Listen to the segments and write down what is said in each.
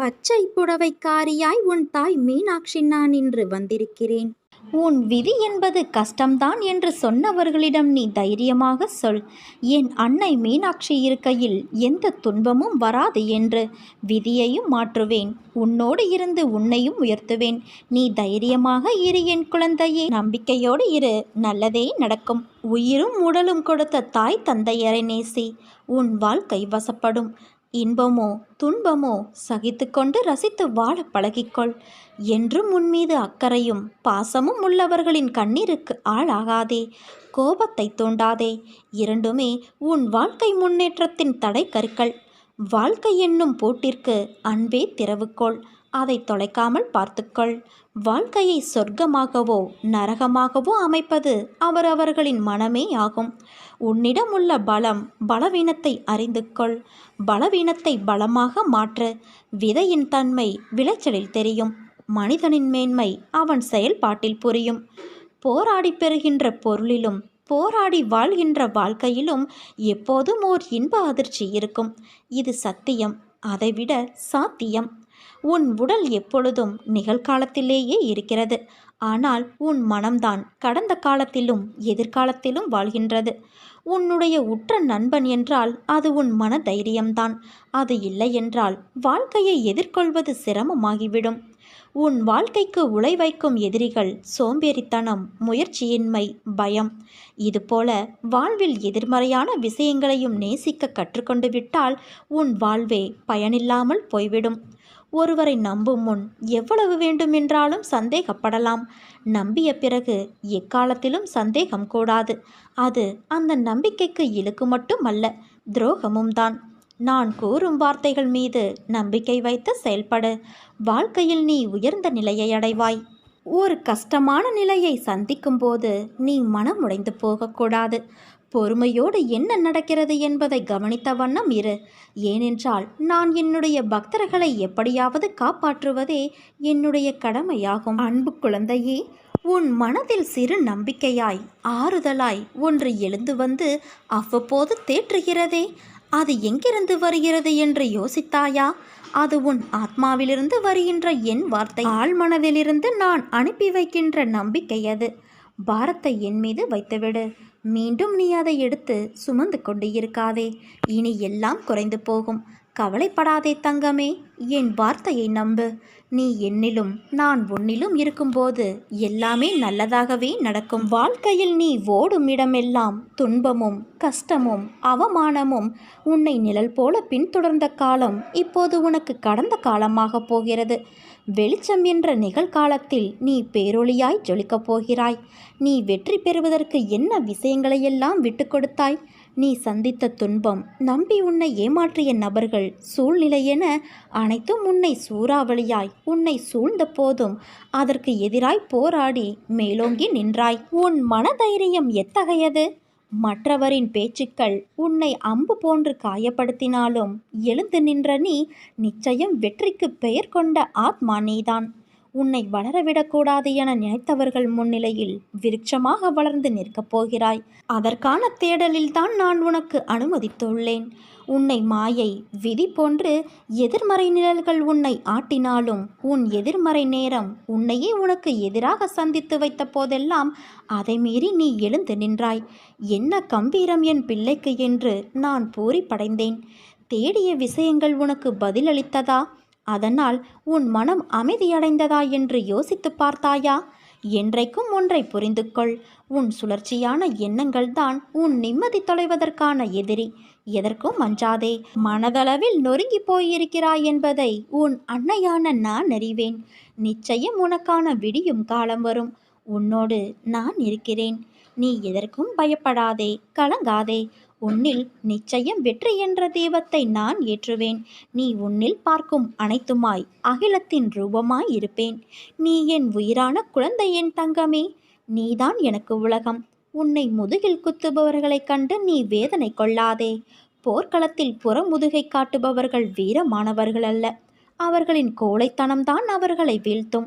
பச்சை புடவைக்காரியாய் உன் தாய் மீனாட்சி நான் இன்று வந்திருக்கிறேன். உன் விதி என்பது கஷ்டம்தான் என்று சொன்னவர்களிடம் நீ தைரியமாக சொல். என் அன்னை மீனாட்சி இருக்கையில் எந்த துன்பமும் வராது என்று விதியையும் மாற்றுவேன். உன்னோடு இருந்து உன்னையும் உயர்த்துவேன். நீ தைரியமாக இரு என் குழந்தையே. நம்பிக்கையோடு இரு. நல்லதே நடக்கும். உயிரும் உடலும் கொடுத்த தாய் தந்தையரை நேசி. உன் வாழ்க்கை வசப்படும். இன்பமோ துன்பமோ சகித்துக்கொண்டு ரசித்து வாழ பழகிக்கொள். என்றும் உன்மீது அக்கறையும் பாசமும் உள்ளவர்களின் கண்ணீருக்கு ஆளாகாதே. கோபத்தை தூண்டாதே. இரண்டுமே உன் வாழ்க்கை முன்னேற்றத்தின் தடை கருக்கள் வாழ்க்கை என்னும் பூட்டிற்கு அன்பே திறவுக்கோள் அதை தொலைக்காமல் பார்த்துக்கொள். வாழ்க்கையை சொர்க்கமாகவோ நரகமாகவோ அமைப்பது அவரவர்களின் மனமே ஆகும் உன்னிடம் உள்ள பலம் பலவீனத்தை அறிந்து கொள் பலவீனத்தை பலமாக மாற்று. விதையின் தன்மை விளைச்சலில் தெரியும். மனிதனின் மேன்மை அவன் செயல்பாட்டில் புரியும். போராடி பெறுகின்ற பொருளிலும் போராடி வாழ்கின்ற வாழ்க்கையிலும் எப்போதும் ஓர் இன்ப அதிர்ச்சி இருக்கும். இது சத்தியம் அதைவிட சாத்தியம். உன் உடல் எப்பொழுதும் நிகழ்காலத்திலேயே இருக்கிறது. ஆனால் உன் மனம்தான் கடந்த காலத்திலும் எதிர்காலத்திலும் வாழ்கின்றது. உன்னுடைய உற்ற நண்பன் என்றால் அது உன் மன தைரியம்தான் அது இல்லை என்றால் வாழ்க்கையை எதிர்கொள்வது சிரமமாகிவிடும். உன் வாழ்க்கைக்கு உழை வைக்கும் எதிரிகள் சோம்பேறித்தனம் முயற்சியின்மை பயம். இதுபோல வாழ்வில் எதிர்மறையான விஷயங்களையும் நேசிக்க கற்றுக்கொண்டு விட்டால் உன் வாழ்வே பயனில்லாமல் போய்விடும். ஒருவரை நம்பும் முன் எவ்வளவு வேண்டுமென்றாலும் சந்தேகப்படலாம். நம்பிய பிறகு எக்காலத்திலும் சந்தேகம் கூடாது. அது அந்த நம்பிக்கைக்கு இழுக்கு மட்டும் அல்ல துரோகமும் தான். நான் கூறும் வார்த்தைகள் மீது நம்பிக்கை வைத்து செயல்படு. வாழ்க்கையில் நீ உயர்ந்த நிலையை அடைவாய். ஒரு கஷ்டமான நிலையை சந்திக்கும் போது நீ மனமுடைந்து போகக்கூடாது. பொறுமையோடு என்ன நடக்கிறது என்பதை கவனித்த வண்ணம் இரு. ஏனென்றால் நான் என்னுடைய பக்தர்களை எப்படியாவது காப்பாற்றுவதே என்னுடைய கடமையாகும். அன்பு குழந்தையே உன் மனதில் சிறு நம்பிக்கையாய் ஆறுதலாய் ஒன்று எழுந்து வந்து அவ்வப்போது தேற்றுகிறதே அது எங்கிருந்து வருகிறது என்று யோசித்தாயா? அது உன் ஆத்மாவிலிருந்து வருகின்ற என் வார்த்தை. ஆழ்மனதிலிருந்து நான் அனுப்பி வைக்கின்ற நம்பிக்கை அது. பாரத்தை என் மீது வைத்துவிடு. மீண்டும் நீ அதை எடுத்து சுமந்து கொண்டு இருக்காதே. இனி எல்லாம் குறைந்து போகும். கவலைப்படாதே தங்கமே. என் வார்த்தையை நம்பு. நீ என்னிலும் நான் உன்னிலும் இருக்கும்போது எல்லாமே நல்லதாகவே நடக்கும். வாழ்க்கையில் நீ ஓடும் இடமெல்லாம் துன்பமும் கஷ்டமும் அவமானமும் உன்னை நிழல் போல பின்தொடர்ந்த காலம் இப்போது உனக்கு கடந்த காலமாக போகிறது. வெளிச்சம் என்ற நிகழ்காலத்தில் நீ பேரொளியாய் ஜொலிக்கப் போகிறாய். நீ வெற்றி பெறுவதற்கு என்ன விஷயங்களையெல்லாம் விட்டு கொடுத்தாய்? நீ சந்தித்த துன்பம் நம்பி உன்னை ஏமாற்றிய நபர்கள் சூழ்நிலை என அனைத்தும் உன்னை சூறாவளியாய் உன்னை சூழ்ந்த போதும் அதற்கு எதிராய் போராடி மேலோங்கி நின்றாய். உன் மனதைரியம் எத்தகையது? மற்றவரின் பேச்சுக்கள் உன்னை அம்பு போன்று காயப்படுத்தினாலும் எழுந்து நின்ற நீ நிச்சயம் வெற்றிக்கு பெயர் கொண்ட ஆத்மா நீதான். உன்னை வளரவிடக்கூடாது என நினைத்தவர்கள் முன்னிலையில் விருட்சமாக வளர்ந்து நிற்கப் போகிறாய். அதற்கான தேடலில்தான் நான் உனக்கு அனுமதித்துள்ளேன். உன்னை மாயை விதி போன்று எதிர்மறை நிழல்கள் உன்னை ஆட்டினாலும் உன் எதிர்மறை நேரம் உன்னையே உனக்கு எதிராக சந்தித்து வைத்த போதெல்லாம் அதை மீறி நீ எழுந்து நின்றாய். என்ன கம்பீரம் என் பிள்ளைக்கு என்று நான் பூரிப்படைந்தேன். தேடிய விஷயங்கள் உனக்கு பதிலளித்ததா? அதனால் உன் மனம் அமைதியடைந்ததா என்று யோசித்து பார்த்தாயா? என்றைக்கும் ஒன்றை புரிந்து கொள் உன் சுழற்சியான எண்ணங்கள்தான் உன் நிம்மதி தொலைவதற்கான எதிரி. எதற்கும் அஞ்சாதே. மனதளவில் நொறுங்கி போயிருக்கிறாய் என்பதை உன் அன்னையான நான் அறிவேன். நிச்சயம் உனக்கான விடியும் காலம் வரும். உன்னோடு நான் இருக்கிறேன். நீ எதற்கும் பயப்படாதே. கலங்காதே. உன்னில் நிச்சயம் வெற்றி என்ற தெய்வத்தை நான் ஏற்றுவேன். நீ உன்னில் பார்க்கும் அனைத்துமாய் அகிலத்தின் ரூபமாய் இருப்பேன். நீ என் உயிரான குழந்தை என் தங்கமே. நீதான் எனக்கு உலகம். உன்னை முதுகில் குத்துபவர்களைக் கண்டு நீ வேதனை கொள்ளாதே. போர்க்களத்தில் புறமுதுகை காட்டுபவர்கள் வீரமானவர்கள் அல்ல அவர்களின் கோழைத்தனம்தான் அவர்களை வீழ்த்தும்.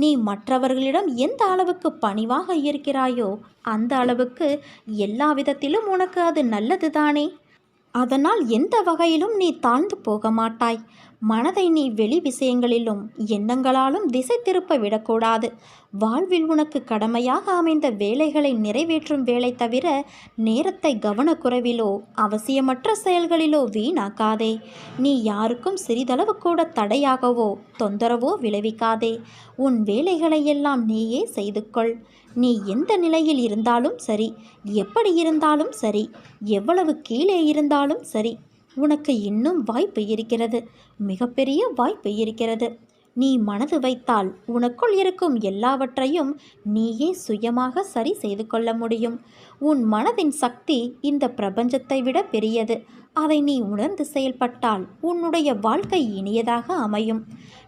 நீ மற்றவர்களிடம் எந்த அளவுக்கு பணிவாக இருக்கிறாயோ அந்த அளவுக்கு எல்லா விதத்திலும் உனக்கு அது நல்லதுதானே? அதனால் எந்த வகையிலும் நீ தாழ்ந்து போக மாட்டாய் மனதை நீ வெளி விஷயங்களிலும் எண்ணங்களாலும் திசை திருப்ப விடக்கூடாது. வாழ்வில் உனக்கு கடமையாக அமைந்த வேலைகளை நிறைவேற்றும் வேலை தவிர நேரத்தை கவனக்குறைவிலோ அவசியமற்ற செயல்களிலோ வீணாக்காதே. நீ யாருக்கும் சிறிதளவு கூட தடையாகவோ தொந்தரவோ விளைவிக்காதே. உன் வேலைகளை எல்லாம் நீயே செய்து கொள். நீ எந்த நிலையில் இருந்தாலும் சரி எப்படி இருந்தாலும் சரி எவ்வளவு கீழே இருந்தாலும் சரி உனக்கு இன்னும் வாய்ப்பு இருக்கிறது. மிகப்பெரிய வாய்ப்பு இருக்கிறது. நீ மனது வைத்தால் உனக்குள் இருக்கும் எல்லாவற்றையும் நீயே சுயமாக சரி செய்து கொள்ள முடியும். உன் மனதின் சக்தி இந்த பிரபஞ்சத்தை விட பெரியது. அதை நீ உணர்ந்து செயல்பட்டால் உன்னுடைய வாழ்க்கை இனியதாக அமையும்.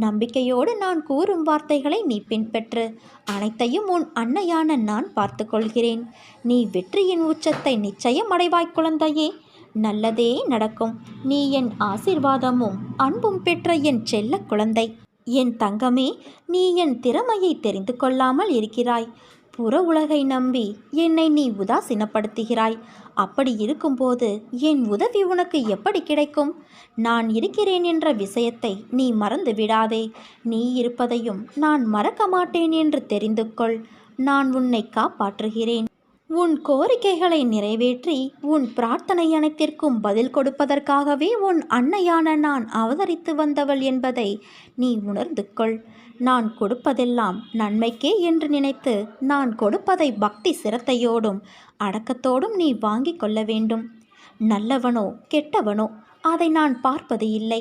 நம்பிக்கையோடு நான் கூறும் வார்த்தைகளை நீ பின்பற்று. அனைத்தையும் உன் அன்னையான நான் பார்த்து கொள்கிறேன். நீ வெற்றியின் உச்சத்தை நிச்சயம் அடைவாய் குழந்தையே. நல்லதே நடக்கும். நீ என் ஆசிர்வாதமும் அன்பும் பெற்ற என் செல்ல குழந்தை. என் தங்கமே நீ என் திறமையை தெரிந்து கொள்ளாமல் இருக்கிறாய். புற உலகை நம்பி என்னை நீ உதாசீனப்படுத்துகிறாய். அப்படி இருக்கும்போது என் உதவி உனக்கு எப்படி கிடைக்கும்? நான் இருக்கிறேன் என்ற விஷயத்தை நீ மறந்து விடாதே. நீ இருப்பதையும் நான் மறக்க மாட்டேன் என்று தெரிந்து கொள். நான் உன்னை காப்பாற்றுகிறேன். உன் கோரிக்கைகளை நிறைவேற்றி உன் பிரார்த்தனை அனைத்திற்கும் பதில் கொடுப்பதற்காகவே உன் அன்னையான நான் அவதரித்து வந்தவள் என்பதை நீ உணர்ந்து கொள். நான் கொடுப்பதெல்லாம் நன்மைக்கே என்று நினைத்து நான் கொடுப்பதை பக்தி சிரத்தையோடும் அடக்கத்தோடும் நீ வாங்கிக் கொள்ள வேண்டும். நல்லவனோ கெட்டவனோ அதை நான் பார்ப்பது இல்லை.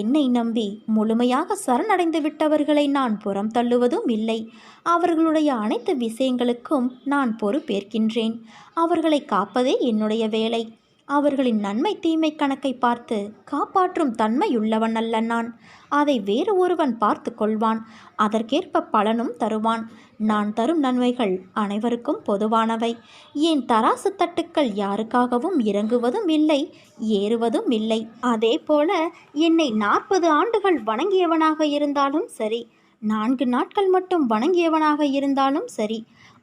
என்னை நம்பி முழுமையாக சரணடைந்து விட்டவர்களை நான் புறம் தள்ளுவதும் இல்லை. அவர்களுடைய அனைத்து விஷயங்களுக்கும் நான் பொறுப்பேற்கின்றேன். அவர்களை காப்பதே என்னுடைய வேலை. அவர்களின் நன்மை தீமை கணக்கை பார்த்து காப்பாற்றும் தன்மையுள்ளவன் அல்ல நான். அதை வேறு ஒருவன் பார்த்து கொள்வான். அதற்கேற்ப பலனும் தருவான். நான் தரும் நன்மைகள் அனைவருக்கும் பொதுவானவை. என் தராசு தட்டுக்கள் யாருக்காகவும் இறங்குவதும் இல்லை ஏறுவதும் இல்லை. அதே போல என்னை நாற்பது ஆண்டுகள் வணங்கியவனாக இருந்தாலும் சரி நான்கு நாட்கள் மட்டும் வணங்கியவனாக இருந்தாலும் சரி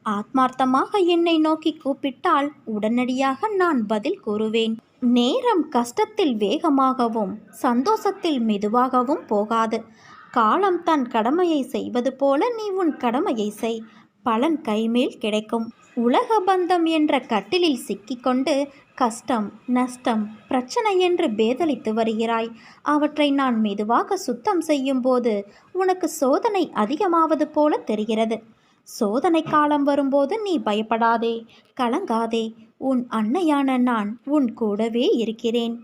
ஆத்மார்த்தமாக என்னை நோக்கி கூப்பிட்டால் உடனடியாக நான் பதில் கூறுவேன். நேரம் கஷ்டத்தில் வேகமாகவும் சந்தோஷத்தில் மெதுவாகவும் போகாது. காலம் தன் கடமையை செய்வது போல நீ உன் கடமையை செய். பலன் கைமேல் கிடைக்கும். உலக பந்தம் என்ற கட்டிலில் சிக்கிக்கொண்டு கஷ்டம் நஷ்டம் பிரச்சனை என்று பேதலித்து வருகிறாய். அவற்றை நான் மெதுவாக சுத்தம் செய்யும்போது உனக்கு சோதனை அதிகமாவது போல தெரிகிறது. சோதனை காலம் வரும்போது நீ பயப்படாதே கலங்காதே. உன் அன்னையான நான் உன் கூடவே இருக்கிறேன்.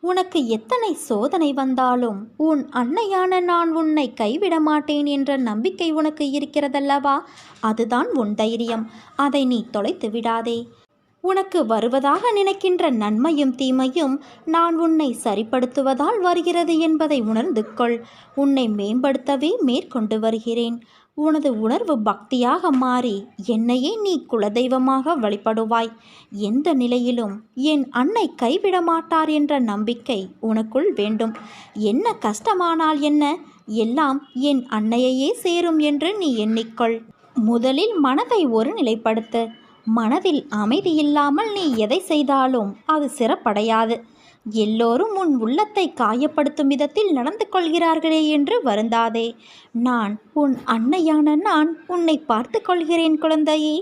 உனக்கு எத்தனை சோதனை வந்தாலும் உன் அன்னையான நான் உன்னை கைவிட மாட்டேன் என்ற நம்பிக்கை உனக்கு இருக்கிறதல்லவா? அதுதான் உன் தைரியம். அதை நீ தொலைத்து விடாதே. உனக்கு வருவதாக நினைக்கின்ற நன்மையும் தீமையும் நான் உன்னை சரிப்படுத்துவதால் வருகிறது என்பதை உணர்ந்து கொள். உன்னை மேம்படுத்தவே மேற்கொண்டு வருகிறேன். உனது உணர்வு பக்தியாக மாறி என்னையே நீ குலதெய்வமாக வழிபடுவாய். எந்த நிலையிலும் என் அன்னை கைவிட மாட்டார் என்ற நம்பிக்கை உனக்குள் வேண்டும். என்ன கஷ்டமானால் என்ன? எல்லாம் என் அன்னையையே சேரும் என்று நீ எண்ணிக்கொள். முதலில் மனதை ஒருநிலைப்படுத்து. மனதில் அமைதி இல்லாமல் நீ எதை செய்தாலும் அது சிறப்படையாது. எல்லோரும் உன் உள்ளத்தை காயப்படுத்தும் விதத்தில் நடந்து கொள்கிறார்களே என்று வருந்தாதே. நான் உன் அன்னையான நான் உன்னை பார்த்து கொள்கிறேன் குழந்தையே.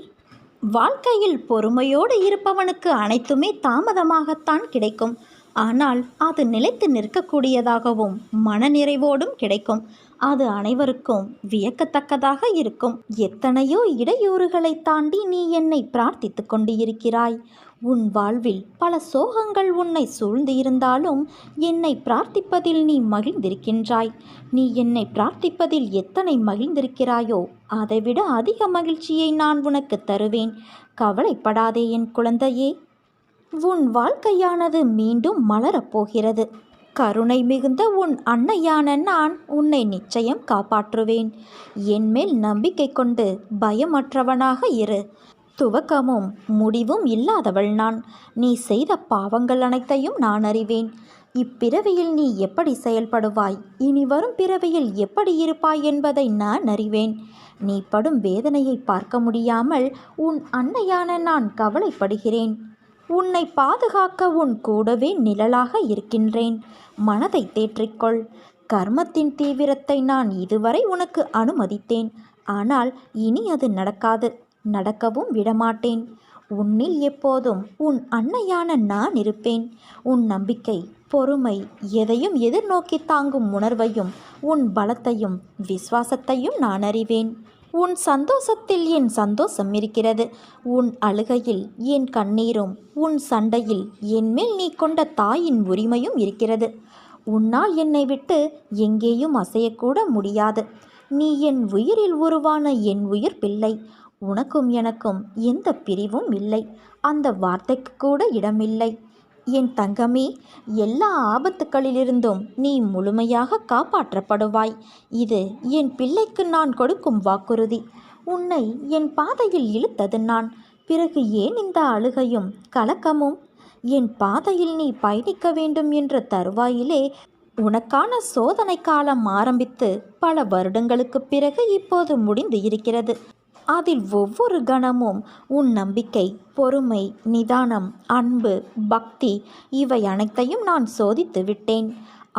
வாழ்க்கையில் பொறுமையோடு இருப்பவனுக்கு அனைத்துமே தாமதமாகத்தான் கிடைக்கும். ஆனால் அது நிலைத்து நிற்கக்கூடியதாகவும் மனநிறைவோடும் கிடைக்கும். அது அனைவருக்கும் வியக்கத்தக்கதாக இருக்கும். எத்தனையோ இடையூறுகளை தாண்டி நீ என்னை பிரார்த்தித்து கொண்டு இருக்கிறாய் உன் வாழ்வில் பல சோகங்கள் உன்னை சூழ்ந்து இருந்தாலும் என்னை பிரார்த்திப்பதில் நீ மகிழ்ந்திருக்கின்றாய். நீ என்னை பிரார்த்திப்பதில் எத்தனை மகிழ்ந்திருக்கிறாயோ அதைவிட அதிக மகிழ்ச்சியை நான் உனக்கு தருவேன். கவலைப்படாதே என் குழந்தையே. உன் வாழ்க்கையானது மீண்டும் மலரப்போகிறது கருணை மிகுந்த உன் அன்னையான நான் உன்னை நிச்சயம் காப்பாற்றுவேன். என்மேல் நம்பிக்கை கொண்டு பயமற்றவனாக இரு. துவக்கமும் முடிவும் இல்லாதவள் நான். நீ செய்த பாவங்கள் அனைத்தையும் நான் அறிவேன். இப்பிறவியில் நீ எப்படி செயல்படுவாய்? இனி வரும் பிறவியில் எப்படி இருப்பாய் என்பதை நான் அறிவேன். நீ படும் வேதனையை பார்க்க முடியாமல் உன் அன்னையான நான் கவலைப்படுகிறேன். உன்னை பாதுகாக்க உன் கூடவே நிழலாக இருக்கின்றேன். மனதை தேற்றிக்கொள். கர்மத்தின் தீவிரத்தை நான் இதுவரை உனக்கு அனுமதித்தேன். ஆனால் இனி அது நடக்காது. நடக்கவும் விடமாட்டேன். உன்னில் எப்போதும் உன் அன்னையான நான் இருப்பேன். உன் நம்பிக்கை பொறுமை எதையும் எதிர்நோக்கி தாங்கும் உணர்வையும் உன் பலத்தையும் விசுவாசத்தையும் நான் அறிவேன். உன் சந்தோஷத்தில் என் சந்தோஷம் இருக்கிறது. உன் அழுகையில் என் கண்ணீரும் உன் சண்டையில் என்மேல் நீ கொண்ட தாயின் உரிமையும் இருக்கிறது. உன்னால் என்னை விட்டு எங்கேயும் அசையக்கூட முடியாது. நீ என் உயிரில் உருவான என் உயிர் பிள்ளை. உனக்கும் எனக்கும் எந்த பிரிவும் இல்லை. அந்த வார்த்தைக்கு கூட இடமில்லை. என் தங்கமே எல்லா ஆபத்துக்களிலிருந்தும் நீ முழுமையாக காப்பாற்றப்படுவாய். இது என் பிள்ளைக்கு நான் கொடுக்கும் வாக்குறுதி. உன்னை என் பாதையில் இழுத்தது நான். பிறகு ஏன் இந்த அழுகையும் கலக்கமும்? என் பாதையில் நீ பயணிக்க வேண்டும் என்ற தருவாயிலே உனக்கான சோதனை காலம் ஆரம்பித்து பல வருடங்களுக்குப் பிறகு இப்போது முடிந்து இருக்கிறது. அதில் ஒவ்வொரு கணமும் உன் நம்பிக்கை பொறுமை நிதானம் அன்பு பக்தி இவை அனைத்தையும் நான் சோதித்து விட்டேன்.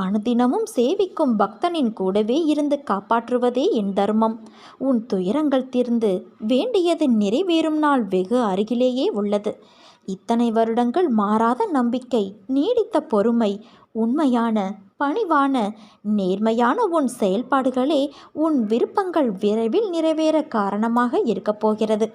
அனுதினமும் சேவிக்கும் பக்தனின் கூடவே இருந்து காப்பாற்றுவதே என் தர்மம். உன் துயரங்கள் தீர்ந்து வேண்டியது நிறைவேறும் நாள் வெகு அருகிலேயே உள்ளது. இத்தனை வருடங்கள் மாறாத நம்பிக்கை நீடித்த பொறுமை உண்மையான பணிவான நேர்மையான உன் செயல்பாடுகளே உன் விருப்பங்கள் விரைவில் நிறைவேற காரணமாக இருக்கப் போகிறது.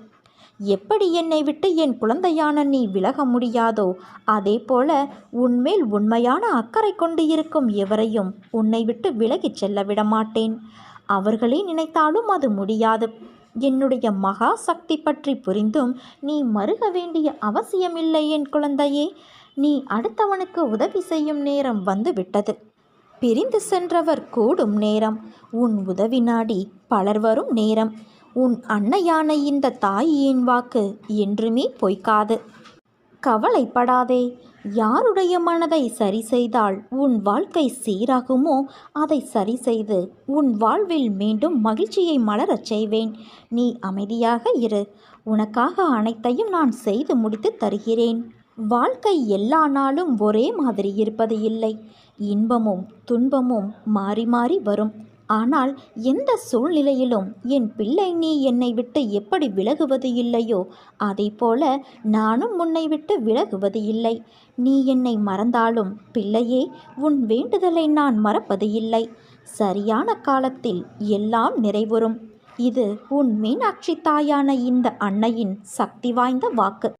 எப்படி என்னை விட்டு என் குழந்தையான நீ விலக முடியாதோ அதே போல உன்மேல் உண்மையான அக்கறை கொண்டு இருக்கும் எவரையும் உன்னை விட்டு விலகிச் செல்ல விடமாட்டேன். அவர்களே நினைத்தாலும் அது முடியாது. என்னுடைய மகா சக்தி பற்றி புரிந்தும் நீ மறுக வேண்டிய அவசியமில்லை என் குழந்தையே. நீ அடுத்தவனுக்கு உதவி செய்யும் நேரம் வந்துவிட்டது. பிரிந்து சென்றவர் கூடும் நேரம். உன் உதவி நாடி பலர் வரும் நேரம். உன் அன்னையான இந்த தாயின் வாக்கு என்றுமே பொய்க்காது. கவலைப்படாதே. யாருடைய மனதை சரி செய்தால் உன் வாழ்க்கை சீராகுமோ அதை சரி செய்து உன் வாழ்வில் மீண்டும் மகிழ்ச்சியை மலரச் செய்வேன். நீ அமைதியாக இரு. உனக்காக அனைத்தையும் நான் செய்து முடித்து தருகிறேன். வாழ்க்கை எல்லா நாளும் ஒரே மாதிரி இருப்பது இல்லை. இன்பமும் துன்பமும் மாறி மாறி வரும். ஆனால் எந்த சூழ்நிலையிலும் என் பிள்ளை நீ என்னை விட்டு எப்படி விலகுவது இல்லையோ அதை போல நானும் உன்னை விட்டு விலகுவது இல்லை. நீ என்னை மறந்தாலும் பிள்ளையே உன் வேண்டுதலை நான் மறப்பது இல்லை. சரியான காலத்தில் எல்லாம் நிறைவுறும். இது உன் மீனாட்சி தாயான இந்த அன்னையின் சக்தி வாய்ந்த வாக்கு.